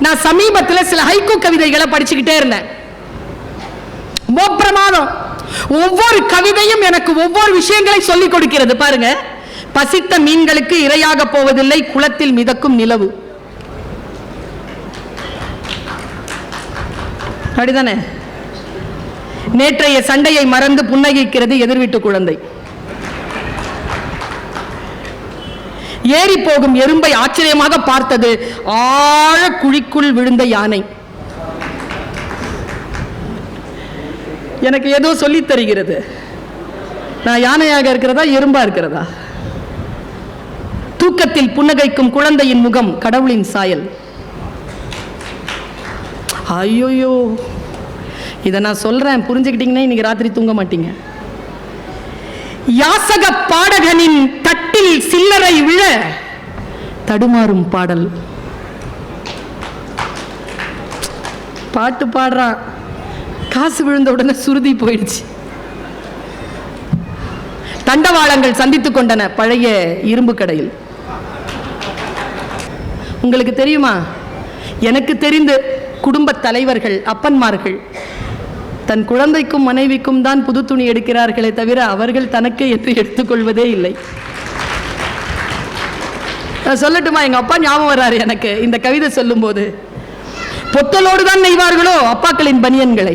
நான் சமீபத்தில் சில ஹைக்கூ கவிதைகளை படிச்சுக்கிட்டே இருந்தேன். ரொம்ப பிரமாதம். ஒவ்வொரு கவிதையும் எனக்கு ஒவ்வொரு விஷயங்களை சொல்லிக் கொடுக்கிறது பாருங்க. பசித்த மீன்களுக்கு இரையாக போவதில்லை குளத்தில் மிதக்கும் நிலவு. அப்படிதானே? நேற்றைய சண்டையை மறந்து புன்னகிக்கிறது எதிர்வீட்டு குழந்தை. ஏறி போகும் எறும்பை ஆச்சரியமாக பார்த்தது ஆழ குழிக்குள் விழுந்த யானை. எனக்கு ஏதோ சொல்லித் தருகிறது. நான் யானையாக இருக்கிறதா எறும்பா இருக்கிறதா? தூக்கத்தில் புன்னகைக்கும் குழந்தையின் முகம் கடவுளின் சாயல். ஐயோயோ. இதை நான் சொல்றேன் புரிஞ்சுக்கிட்டீங்கன்னா இன்னைக்கு ராத்திரி தூங்க மாட்டீங்க. யாசக பாடகனின் தட்டில் சில்லறை விழ தடுமாறும் பாடல். பாட்டு பாடுறான் காசு விழுந்த உடனே சுருதி போயிடுச்சு. தண்டவாளங்கள் சந்தித்துக் கொண்டன பழைய இரும்பு கடையில். உங்களுக்கு தெரியுமா? எனக்கு தெரிந்து குடும்ப தலைவர்கள் அப்பன்மார்கள் தன் குழந்தைக்கும் மனைவிக்கும் தான் புது துணி எடுக்கிறார்களே தவிர அவர்கள் தனக்கு என்று எடுத்துக்கொள்வதே இல்லை. நான் சொல்லட்டுமா? எங்க அப்பா ஞாபகம் வர்றாரு எனக்கு. இந்த கவிதை சொல்லும்போது பொத்தலோடு தான் நெய்வார்களோ அப்பாக்களின் பனியன்களை?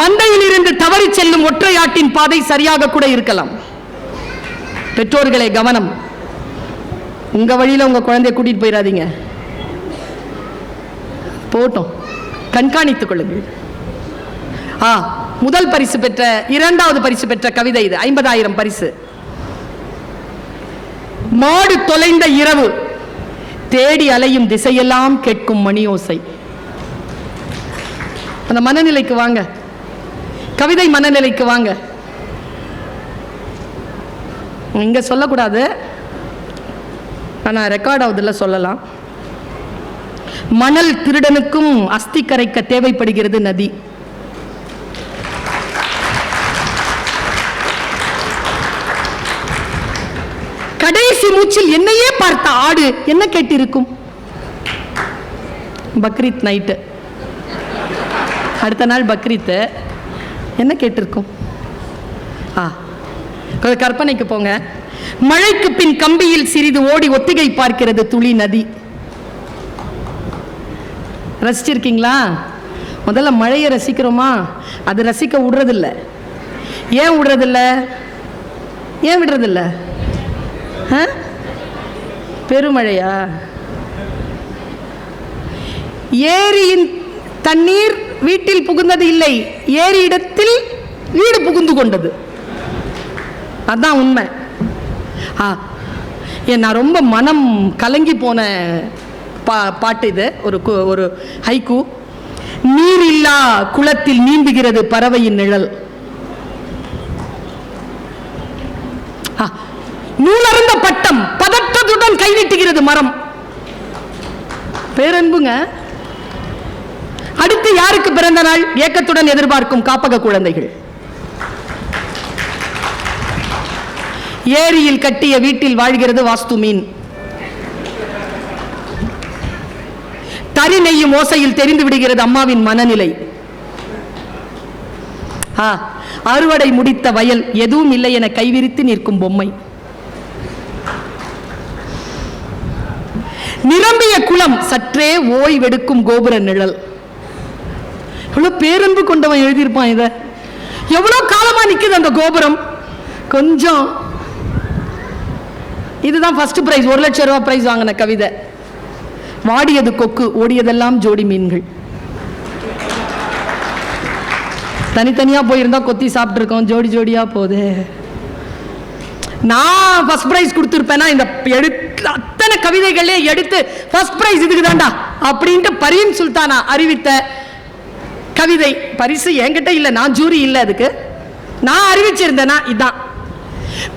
மந்தையில் இருந்து தவறி செல்லும் ஒற்றையாட்டின் பாதை சரியாக கூட இருக்கலாம். பெற்றோர்களே கவனம். உங்க வழியில உங்க குழந்தைய கூட்டிட்டு போயிடாதீங்க. போட்டோம். கண்காணித்துக் கொள்ளுங்கள். ஆ முதல் பரிசு பெற்ற இரண்டாவது பரிசு பெற்ற கவிதை இது. ஐம்பதாயிரம் பரிசு. மாடு தொலைந்த இரவு. தேடி அலையும் திசையெல்லாம் கேட்கும் மணியோசை. அந்த மனநிலைக்கு வாங்க. கவிதை மனநிலைக்கு வாங்க. இங்க சொல்லக்கூடாது. ஆனால் ரெக்கார்ட் ஆகுதுல சொல்லலாம். மணல் திருடனுக்கும் அஸ்தி கரைக்க தேவைப்படுகிறது நதி. கடைசி மூச்சில் என்னையே பார்த்த ஆடு என்ன கேட்டிருக்கும்? பக்ரீத் நைட்டு. அடுத்த நாள் பக்ரீத்து. என்ன கேட்டிருக்கும்? ஆ கற்பனைக்கு போங்க. மழைக்கு பின் கம்பியில் சிறிது ஓடி ஒத்திகை பார்க்கிறது துளி நதி. ரசிச்சிருக்கீங்களா? முதல்ல மழையை ரசிக்கிறோமா? அது ரசிக்க விடுறதில்ல. ஏன் விடுறதில்ல? ஏன் விடுறதில்ல? ஆ? பெருமழையா? ஏரியின் தண்ணீர் வீட்டில் புகுந்தது இல்லை. ஏரி இடத்தில் வீடு புகுந்து கொண்டது. அதான் உண்மை. ஆ ஏன் நான் ரொம்ப மனம் கலங்கி போன பா பாட்டு இது. ஒரு ஒரு ஹைக்கு நீர் இல்லா குளத்தில் நீந்துகிறது பறவையின் நிழல். நூலருந்த பட்டம் பதற்றத்துடன் கைவிட்டுகிறது மரம். பேரன்புங்க. அடுத்து யாருக்கு பிறந்த நாள்? ஏக்கத்துடன் எதிர்பார்க்கும் காப்பக குழந்தைகள். ஏரியில் கட்டிய வீட்டில் வாழ்கிறது வாஸ்து மீன். தறி நெய்யும் ஓசையில் தெரிந்து விடுகிறது அம்மாவின் மனநிலை. ஆ, அறுவடை முடித்த வயல் எதுவும் இல்லை என கைவிரித்து நிற்கும் பொம்மை. நிரம்பிய குளம் சற்றே ஓய்வெடுக்கும் கோபுர நிழல். எவ்வளவு பேரன்பு கொண்டவன் எழுதியிருப்பான் இத. எவ்வளவு காலமா நிக்குது அந்த கோபுரம்? கொஞ்சம். இதுதான் ஃபர்ஸ்ட் பிரைஸ் ஒரு லட்சம் ரூபாய் பிரைஸ் வாங்கின கவிதை. வாடியது கொக்கு ஓடியதெல்லாம் ஜோடி மீன்கள். தனித்தனியாக போயிருந்தா கொத்தி சாப்பிட்ருக்கோம் ஜோடி ஜோடியா போகுது. நான் ஃபர்ஸ்ட் ப்ரைஸ் கொடுத்துருப்பேன்னா இந்த எடுத்து அத்தனை கவிதைகளே எடுத்து ஃபர்ஸ்ட் ப்ரைஸ் இதுக்கு தான்டா அப்படின்ட்டு பரீன் சுல்தானா அறிவித்த கவிதை. பரிசு என்கிட்ட இல்லை நான் ஜூரி இல்லை அதுக்கு. நான் அறிவிச்சிருந்தேன்னா இதான்.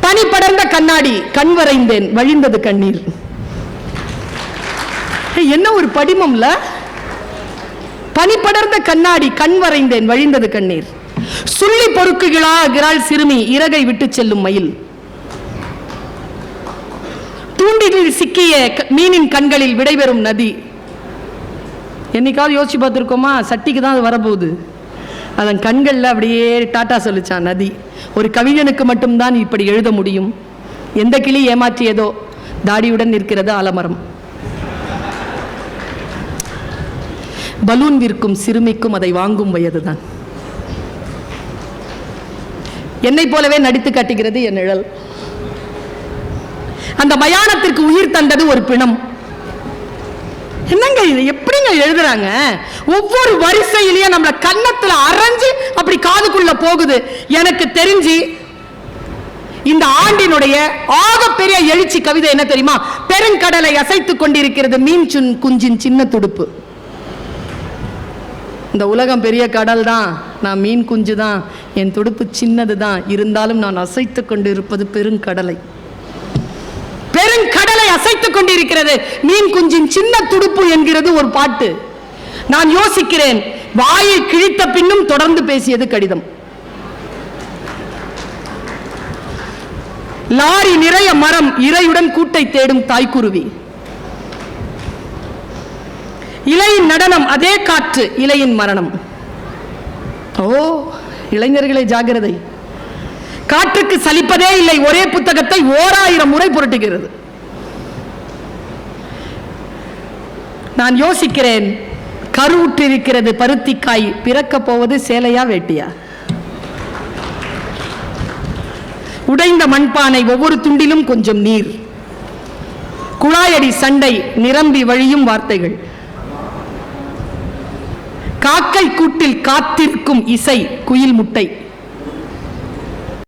பனி படர்ந்த கண்ணாடி கண் வரைந்தேன் வழிந்தது கண்ணீர். என்ன ஒரு படிமம்ல? பனி படர்ந்த கண்ணாடி கண் வரைந்தேன் வழிந்தது கண்ணீர். சுள்ளி பொறுக்குகளாகிறாள் சிறுமி இறகை விட்டு செல்லும் மயில். தூண்டிலில் சிக்கிய க- மீனின் கண்களில் விடைபெறும் நதி. என்னைக்காவது யோசிச்சு பார்த்துருக்கோமா? சட்டிக்கு தான் அது வரப்போகுது. அதன் கண்களில் அப்படியே டாட்டா சொல்லிச்சான் நதி. ஒரு கவிஞனுக்கு மட்டும்தான் இப்படி எழுத முடியும். எந்த கிளி ஏமாற்றியதோ தாடியுடன் நிற்கிறது ஆலமரம். பலூன் விற்கும் சிறுமிக்கும் அதை வாங்கும் வயதுதான். என்னைப் போலவே நடித்து காட்டுகிறது என் நிழல். அந்த மயானத்திற்கு உயிர் தந்தது ஒரு பிணம். என்னங்க இது? எப்படிங்க எழுதுறாங்க? ஒவ்வொரு வரிசையிலையும் நம்மள கன்னத்துல அரைஞ்சு அப்படி காதுக்குள்ள போகுது. எனக்கு தெரிஞ்சு இந்த ஆண்டினுடைய ஆகப்பெரிய எழுச்சி கவிதை என்ன தெரியுமா? பெருங்கடலை அசைத்துக் கொண்டிருக்கிறது மீன் சுன் குஞ்சின் சின்ன துடுப்பு. இந்த உலகம் பெரிய கடல் தான் நான் மீன் குஞ்சு தான் என் துடுப்பு சின்னது தான் இருந்தாலும் நான் அசைத்து கொண்டு இருப்பது பெருங்கடலை. பெருங்கடலை அசைத்து கொண்டிருக்கிறது. மீன் குஞ்சின் சின்ன துடுப்பு என்கிறது ஒரு பாட்டு. நான் யோசிக்கிறேன். வாயை கிழித்த பின்னும் தொடர்ந்து பேசியது கடிதம். லாரி நிறைய மரம் இறையுடன் கூட்டை தேடும் தாய்க்குருவி. இலையின் நடனம் அதே காற்று இலையின் மரணம். ஓ இளைஞர்களே ஜாகிரதை. காற்றுக்கு சலிப்பதே இல்லை ஒரே புத்தகத்தை ஓராயிரம் முறை புரட்டுகிறது. நான் யோசிக்கிறேன் கருவுற்றிருக்கிறது பருத்திக்காய் பிறக்கப் போவது சேலையா வேட்டியா? உடைந்த மண்பானை ஒவ்வொரு துண்டிலும் கொஞ்சம் நீர். குழாயடி சண்டை நிரம்பி வழியும் வார்த்தைகள். காக்கை கூட்டில் காத்திருக்கும் இசை குயில் முட்டை.